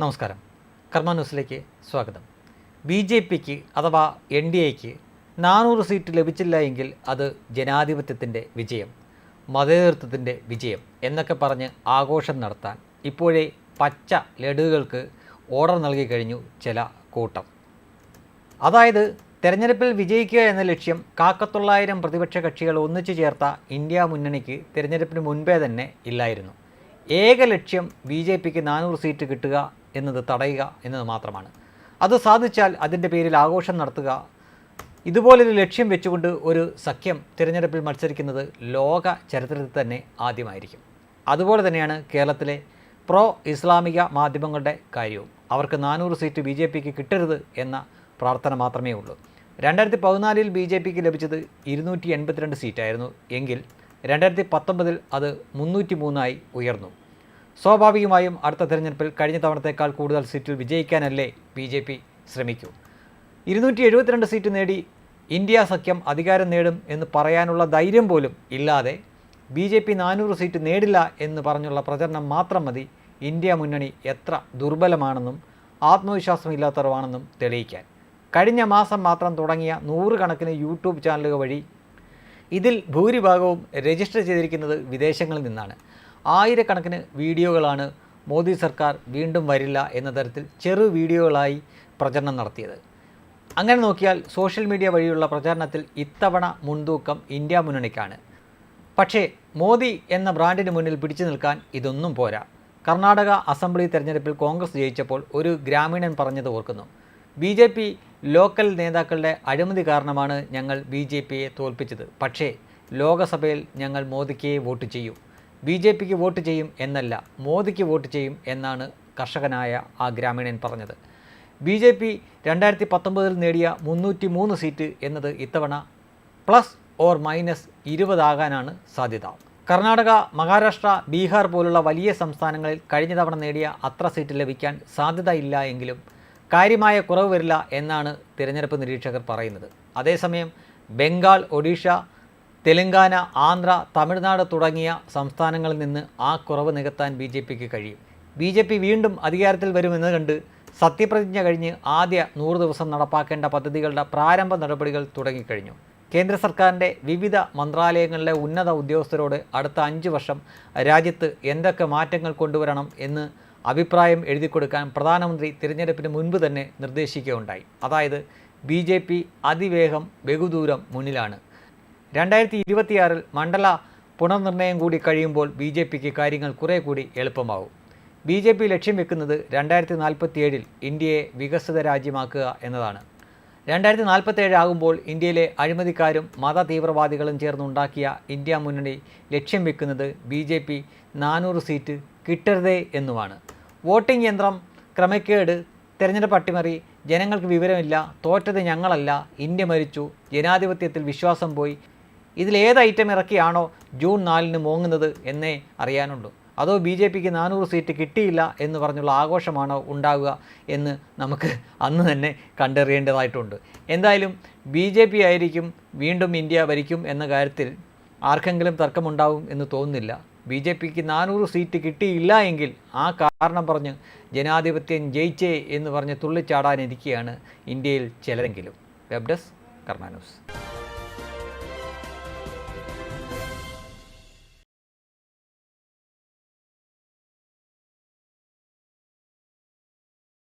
നമസ്കാരം. കർമ്മ ന്യൂസിലേക്ക് സ്വാഗതം. ബി ജെ പിക്ക് അഥവാ എൻ ഡി എക്ക് നാനൂറ് സീറ്റ് ലഭിച്ചില്ല എങ്കിൽ അത് ജനാധിപത്യത്തിന്റെ വിജയം മതേതൃത്വത്തിന്റെ വിജയം എന്നൊക്കെ പറഞ്ഞ് ആഘോഷം നടത്താൻ ഇപ്പോഴേ പച്ച ലഡുകൾക്ക് ഓർഡർ നൽകി കഴിഞ്ഞു ചില കൂട്ടം. അതായത് തെരഞ്ഞെടുപ്പിൽ വിജയിക്കുക എന്ന ലക്ഷ്യം കാക്കത്തൊള്ളായിരം പ്രതിപക്ഷ കക്ഷികൾ ഒന്നിച്ചു ചേർത്ത ഇന്ത്യ മുന്നണിക്ക് തിരഞ്ഞെടുപ്പിന് മുൻപേ തന്നെ ഇല്ലായിരുന്നു. ഏക ലക്ഷ്യം ബി ജെ പിക്ക് നാനൂറ് സീറ്റ് കിട്ടുക എന്നത് തടയുക എന്നത് മാത്രമാണ്. അത് സാധിച്ചാൽ അതിന്റെ പേരിൽ ആഘോഷം നടത്തുക. ഇതുപോലൊരു ലക്ഷ്യം വെച്ചുകൊണ്ട് ഒരു സഖ്യം തിരഞ്ഞെടുപ്പിൽ മത്സരിക്കുന്നത് ലോക ചരിത്രത്തിൽ തന്നെ ആദ്യമായിരിക്കും. അതുപോലെ തന്നെയാണ് കേരളത്തിലെ പ്രോ ഇസ്ലാമിക മാധ്യമങ്ങളുടെ കാര്യവും. അവർക്ക് നാനൂറ് സീറ്റ് ബി ജെ പിക്ക് കിട്ടരുത് എന്ന പ്രാർത്ഥന മാത്രമേ ഉള്ളൂ. രണ്ടായിരത്തി പതിനാലിൽ ബി ജെ പിക്ക് ലഭിച്ചത് ഇരുന്നൂറ്റി എൺപത്തിരണ്ട് സീറ്റായിരുന്നു. എങ്കിൽ രണ്ടായിരത്തി പത്തൊമ്പതിൽ അത് മുന്നൂറ്റി മൂന്നായി ഉയർന്നു. സ്വാഭാവികമായും അടുത്ത തെരഞ്ഞെടുപ്പിൽ കഴിഞ്ഞ തവണത്തേക്കാൾ കൂടുതൽ സീറ്റിൽ വിജയിക്കാനല്ലേ ബി ജെ പി ശ്രമിക്കൂ. ഇരുന്നൂറ്റി എഴുപത്തിരണ്ട് സീറ്റ് നേടി ഇന്ത്യ സഖ്യം അധികാരം നേടും എന്ന് പറയാനുള്ള ധൈര്യം പോലും ഇല്ലാതെ ബി ജെ പി നാനൂറ് സീറ്റ് നേടില്ല എന്ന് പറഞ്ഞുള്ള പ്രചരണം മാത്രം മതി ഇന്ത്യ മുന്നണി എത്ര ദുർബലമാണെന്നും ആത്മവിശ്വാസമില്ലാത്തവരുമാണെന്നും തെളിയിക്കാൻ. കഴിഞ്ഞ മാസം മാത്രം തുടങ്ങിയ നൂറുകണക്കിന് യൂട്യൂബ് ചാനലുകൾ വഴി ഇതിൽ ഭൂരിഭാഗവും രജിസ്റ്റർ ചെയ്തിരിക്കുന്നത് വിദേശങ്ങളിൽ നിന്നാണ്. ആയിരക്കണക്കിന് വീഡിയോകളാണ് മോദി സർക്കാർ വീണ്ടും വരില്ല എന്ന തരത്തിൽ ചെറു വീഡിയോകളായി പ്രചരണം നടത്തിയത്. അങ്ങനെ നോക്കിയാൽ സോഷ്യൽ മീഡിയ വഴിയുള്ള പ്രചാരണത്തിൽ ഇത്തവണ മുൻതൂക്കം ഇന്ത്യ മുന്നണിക്കാണ്. പക്ഷേ മോദി എന്ന ബ്രാൻഡിന് മുന്നിൽ പിടിച്ചു നിൽക്കാൻ ഇതൊന്നും പോരാ. കർണാടക അസംബ്ലി തെരഞ്ഞെടുപ്പിൽ കോൺഗ്രസ് ജയിച്ചപ്പോൾ ഒരു ഗ്രാമീണൻ പറഞ്ഞത് ഓർക്കുന്നു. ബി ജെ പി ലോക്കൽ നേതാക്കളുടെ അഴിമതി കാരണമാണ് ഞങ്ങൾ ബി ജെ പിയെ തോൽപ്പിച്ചത്. പക്ഷേ ലോകസഭയിൽ ഞങ്ങൾ മോദിക്കേ വോട്ട് ചെയ്യും. ബി ജെ പിക്ക് വോട്ട് ചെയ്യും എന്നല്ല മോദിക്ക് വോട്ട് ചെയ്യും എന്നാണ് കർഷകനായ ആ ഗ്രാമീണൻ പറഞ്ഞത്. ബി ജെ പി രണ്ടായിരത്തി പത്തൊമ്പതിൽ നേടിയ മുന്നൂറ്റി മൂന്ന് സീറ്റ് എന്നത് ഇത്തവണ പ്ലസ് ഓർ മൈനസ് ഇരുപതാകാനാണ് സാധ്യത. കർണാടക മഹാരാഷ്ട്ര ബീഹാർ പോലുള്ള വലിയ സംസ്ഥാനങ്ങളിൽ കഴിഞ്ഞ തവണ നേടിയ അത്ര സീറ്റ് ലഭിക്കാൻ സാധ്യതയില്ല എങ്കിലും കാര്യമായ കുറവ് വരില്ല എന്നാണ് തിരഞ്ഞെടുപ്പ് നിരീക്ഷകർ പറയുന്നത്. അതേസമയം ബംഗാൾ ഒഡീഷ തെലങ്കാന ആന്ധ്ര തമിഴ്നാട് തുടങ്ങിയ സംസ്ഥാനങ്ങളിൽ നിന്ന് ആ കുറവ് നികത്താൻ ബി ജെ പിക്ക് കഴിയും. ബി ജെ പി വീണ്ടും അധികാരത്തിൽ വരുമെന്ന് കണ്ട് സത്യപ്രതിജ്ഞ കഴിഞ്ഞ് ആദ്യ നൂറ് ദിവസം നടപ്പാക്കേണ്ട പദ്ധതികളുടെ പ്രാരംഭ നടപടികൾ തുടങ്ങിക്കഴിഞ്ഞു. കേന്ദ്ര സർക്കാരിന്റെ വിവിധ മന്ത്രാലയങ്ങളിലെ ഉന്നത ഉദ്യോഗസ്ഥരോട് അടുത്ത അഞ്ച് വർഷം രാജ്യത്ത് എന്തൊക്കെ മാറ്റങ്ങൾ കൊണ്ടുവരണം എന്ന് അഭിപ്രായം എഴുതി കൊടുക്കാൻ പ്രധാനമന്ത്രി തിരഞ്ഞെടുപ്പിന് മുൻപ് തന്നെ നിർദ്ദേശിക്കുകയുണ്ടായി. അതായത് ബി ജെ പി അതിവേഗം ബഹുദൂരം മുന്നിലാണ്. രണ്ടായിരത്തി ഇരുപത്തിയാറിൽ മണ്ഡല പുനർനിർണയം കൂടി കഴിയുമ്പോൾ ബി ജെ പിക്ക് കാര്യങ്ങൾ കുറേ കൂടി എളുപ്പമാവും. ബി ജെ പി ലക്ഷ്യം വെക്കുന്നത് രണ്ടായിരത്തി നാൽപ്പത്തിയേഴിൽ ഇന്ത്യയെ വികസിത രാജ്യമാക്കുക എന്നതാണ്. രണ്ടായിരത്തി നാൽപ്പത്തേഴ് ആകുമ്പോൾ ഇന്ത്യയിലെ അഴിമതിക്കാരും മത തീവ്രവാദികളും ചേർന്നുണ്ടാക്കിയ ഇന്ത്യ മുന്നണി ലക്ഷ്യം വെക്കുന്നത് ബി ജെ പി നാനൂറ് സീറ്റ് കിട്ടരുതേ എന്നുമാണ്. വോട്ടിംഗ് യന്ത്രം ക്രമക്കേട് തെരഞ്ഞെടുപ്പ് അട്ടിമറി ജനങ്ങൾക്ക് വിവരമില്ല തോറ്റത് ഞങ്ങളല്ല ഇന്ത്യ മരിച്ചു ജനാധിപത്യത്തിൽ വിശ്വാസം പോയി ഇതിലേത് ഐറ്റം ഇറക്കിയാണോ ജൂൺ നാലിന് മോങ്ങുന്നത് എന്നേ അറിയാനുള്ളൂ. അതോ ബി ജെ പിക്ക് നാനൂറ് സീറ്റ് കിട്ടിയില്ല എന്ന് പറഞ്ഞുള്ള ആഘോഷമാണോ ഉണ്ടാവുക എന്ന് നമുക്ക് അന്ന് തന്നെ കണ്ടറിയേണ്ടതായിട്ടുണ്ട്. എന്തായാലും ബി ജെ പി ആയിരിക്കും വീണ്ടും ഇന്ത്യ ഭരിക്കും എന്ന കാര്യത്തിൽ ആർക്കെങ്കിലും തർക്കമുണ്ടാവും എന്ന് തോന്നുന്നില്ല. ബി ജെ പിക്ക് നാനൂറ് സീറ്റ് കിട്ടിയില്ല എങ്കിൽ ആ കാരണം പറഞ്ഞ് ജനാധിപത്യം ജയിച്ചേ എന്ന് പറഞ്ഞ് തുള്ളിച്ചാടാനിരിക്കുകയാണ് ഇന്ത്യയിൽ ചിലരെങ്കിലും. Web desk Karma News.